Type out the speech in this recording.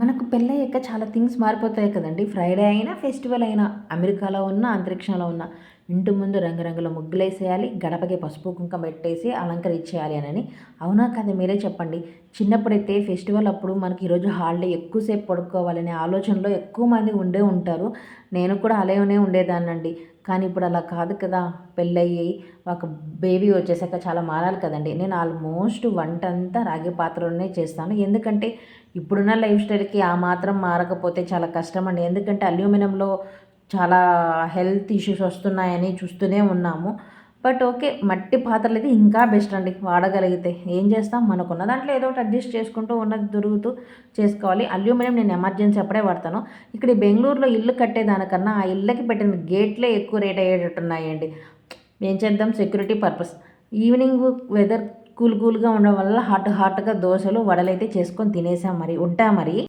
మనకు పెళ్ళయ్యాక చాలా థింగ్స్ మారిపోతాయి కదండి. ఫ్రైడే అయినా ఫెస్టివల్ అయినా అమెరికాలో ఉన్న అంతరిక్షంలో ఉన్న ఇంటి ముందు రంగురంగుల ముగ్గులు వేసేయాలి గడపకి పసుపు కుంకం పెట్టేసి అలంకరించేయాలి అని అవునా కదా మీరే చెప్పండి. చిన్నప్పుడైతే ఫెస్టివల్ అప్పుడు మనకి ఈరోజు హాలిడే ఎక్కువసేపు పడుకోవాలనే ఆలోచనలో ఎక్కువ మంది ఉండే ఉంటారు. నేను కూడా అలానే ఉండేదాన్నండి. కానీ ఇప్పుడు అలా కాదు కదా. పెళ్ళయ్యి ఒక బేబీ వచ్చేసాక చాలా మారాలి కదండి. నేను ఆల్మోస్ట్ వంట అంతా రాగి పాత్రలోనే చేస్తాను. ఎందుకంటే ఇప్పుడున్న లైఫ్ స్టైల్కి ఆ మాత్రం మారకపోతే చాలా కష్టం అండి ఎందుకంటే అల్యూమినియంలో చాలా హెల్త్ ఇష్యూస్ వస్తున్నాయని చూస్తూనే ఉన్నాము. బట్ ఓకే మట్టి పాత్రలు అయితే ఇంకా బెస్ట్ అండి. వాడగలిగితే ఏం చేస్తాం? మనకున్న దాంట్లో ఏదో ఒకటి అడ్జస్ట్ చేసుకుంటూ ఉన్నది దొరుకుతూ చేసుకోవాలి. అల్యూమినియం నేను ఎమర్జెన్సీ అప్పుడే వాడతాను. ఇక్కడ బెంగళూరులో ఇల్లు కట్టేదానికన్నా ఆ ఇళ్ళకి పెట్టిన గేట్లే ఎక్కువ రేట్ అయ్యేటట్టున్నాయండి. ఏం చేద్దాం? Security purpose. Evening weather cool కూల్గా ఉండడం వల్ల హాట్ హాట్గా దోశలు వడలైతే చేసుకొని తినేసాం మరి. ఉంటా మరి.